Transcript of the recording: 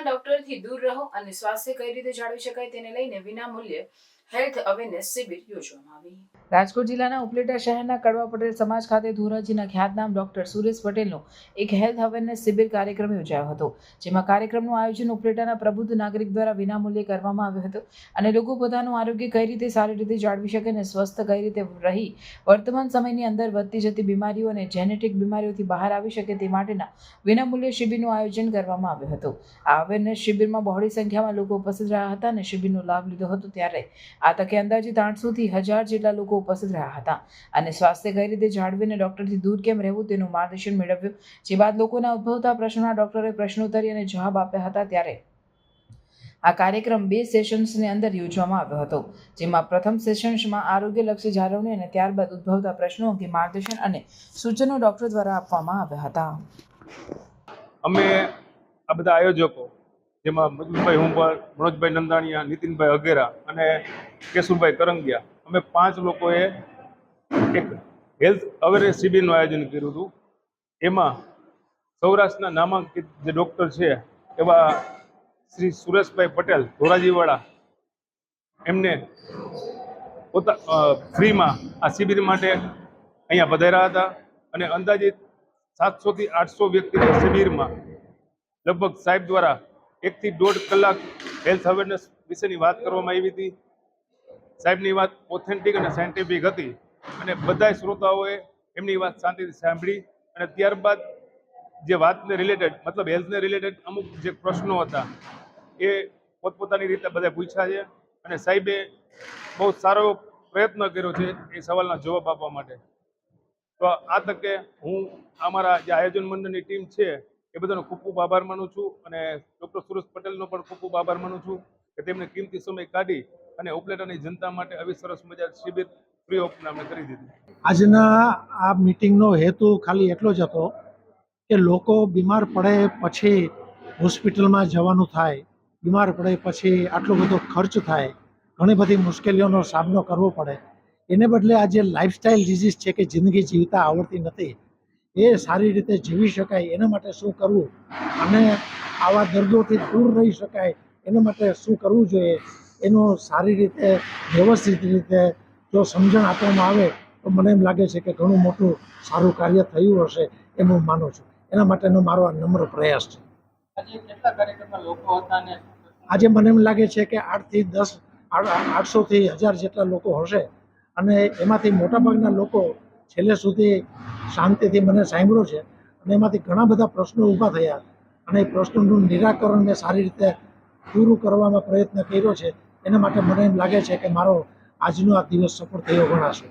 ડોક્ટરથી દૂર રહો અને સ્વાસ્થ્ય કઈ રીતે જાળવી શકાય તેને લઈને વિનામૂલ્યે હેલ્થ અવેરનેસ શિબિર યોજવામાં આવી. રાજકોટ જિલ્લાના ઉપલેટા શહેરના કડવા પટેલ સમાજ ખાતે ધોરાજીના ખ્યાતનામ ડોક્ટર સુરેશ પટેલનો એક હેલ્થ અવેરનેસ શિબિર કાર્યક્રમ યોજાયો હતો, જેમાં કાર્યક્રમનું આયોજન ઉપલેટાના પ્રબુદ્ધ નાગરિક દ્વારા વિનામૂલ્યે કરવામાં આવ્યું હતું અને લોકો પોતાનું આરોગ્ય કઈ રીતે સારી રીતે જાળવી શકે અને સ્વસ્થ કઈ રીતે રહી, વર્તમાન સમયની અંદર વધતી જતી બીમારીઓ અને જેનેટિક બીમારીઓથી બહાર આવી શકે તે માટેના વિનામૂલ્ય શિબિરનું આયોજન કરવામાં આવ્યું હતું. આ અવેરનેસ શિબિરમાં બહોળી સંખ્યામાં લોકો ઉપસ્થિત રહ્યા હતા અને શિબિરનો લાભ લીધો હતો ત્યારે આ તકે અંદાજિત આઠસોથી હજાર જેટલા લોકો ઉપસ્થિત રહ્યા હતા. અને સ્વાસ્થ્ય કઈ રીતે જાળવીને ડૉક્ટરથી દૂર કેમ રહેવું તેનું માર્ગદર્શન મેળવ્યું. જે બાદ લોકોના ઉદ્ભવતા પ્રશ્નોના ડૉક્ટરે પ્રશ્નોત્તરી અને જવાબ આપ્યા હતા ત્યારે આ કાર્યક્રમ બે સેશન્સની અંદર યોજવામાં આવ્યો હતો, જેમાં પ્રથમ સેશન્સમાં આરોગ્યલક્ષી જાળવણી અને ત્યારબાદ ઉદ્ભવતા પ્રશ્નો અંગે માર્ગદર્શન અને સૂચનો ડૉક્ટર દ્વારા આપવામાં આવ્યા હતા. અમે આ બધા આયોજકો જેમાં મજબૂતભાઈ હુંભર, મનોજભાઈ નંદાણીયા, નીતિનભાઈ અઘેરા અને કેશુભાઈ કરંગિયા. અમે પાંચ લોકોએ એક હેલ્થ અવેરનેસ શિબિરનું આયોજન કર્યું હતું. એમાં સૌરાષ્ટ્રના નામાંકિત જે ડૉક્ટર છે, એવા શ્રી સુરેશભાઈ પટેલ ધોરાજીવાળા, એમને પોતા ફ્રીમાં આ શિબિર માટે અહીંયા પધાર્યા હતા અને અંદાજિત સાતસોથી આઠસો વ્યક્તિની શિબિરમાં લગભગ સાહેબ દ્વારા એકથી દોઢ કલાક હેલ્થ અવેરનેસ વિશેની વાત કરવામાં આવી હતી. સાહેબની વાત ઓથેન્ટિક અને સાયન્ટિફિક હતી અને બધા શ્રોતાઓએ એમની વાત શાંતિથી સાંભળી અને ત્યારબાદ જે વાતને રિલેટેડ મતલબ હેલ્થને રિલેટેડ અમુક જે પ્રશ્નો હતા એ પોતપોતાની રીતે બધા પૂછ્યા છે અને સાહેબે બહુ સારો પ્રયત્ન કર્યો છે એ સવાલના જવાબ આપવા માટે. તો આ તકે હું અમારા જે આયોજન મંડળની ટીમ છે એ બધાનો ખૂબ ખૂબ આભાર માનું છું અને ડૉક્ટર સુરેશ પટેલનો પણ ખૂબ ખૂબ આભાર માનું છું કે તેમણે કિંમતી સમય કાઢી અને ઉપલેટાની જનતા માટે આવી સરસ મજા શિબિર ફ્રી ઓફ અમને કરી દીધી. આજના આ મિટિંગનો હેતુ ખાલી એટલો જ હતો કે લોકો બીમાર પડે પછી હોસ્પિટલમાં જવાનું થાય, બીમાર પડે પછી આટલો બધો ખર્ચ થાય, ઘણી બધી મુશ્કેલીઓનો સામનો કરવો પડે. એને બદલે આ જે લાઇફસ્ટાઇલ ડિઝીઝ છે કે જિંદગી જીવતા આવડતી નથી એ સારી રીતે જીવી શકાય એના માટે શું કરવું? અને આવા દર્દોથી દૂર રહી શકાય એના માટે શું કરવું જોઈએ? એનું સારી રીતે વ્યવસ્થિત રીતે જો સમજણ આપવામાં આવે તો મને એમ લાગે છે કે ઘણું મોટું સારું કાર્ય થયું હશે એમ હું માનું છું. એના માટેનો મારો આ નમ્ર પ્રયાસ છે. આજે મને એમ લાગે છે કે આઠથી દસ આઠસોથી હજાર જેટલા લોકો હશે. અને એમાંથી મોટાભાગના લોકો છેલ્લે સુધી શાંતિથી મને સાંભળ્યો છે અને એમાંથી ઘણા બધા પ્રશ્નો ઊભા થયા અને એ પ્રશ્નોનું નિરાકરણ મેં સારી રીતે પૂરું કરવામાં પ્રયત્ન કર્યો છે. એના માટે મને એમ લાગે છે કે મારો આજનો આ દિવસ સફળ થયો ગણાશે.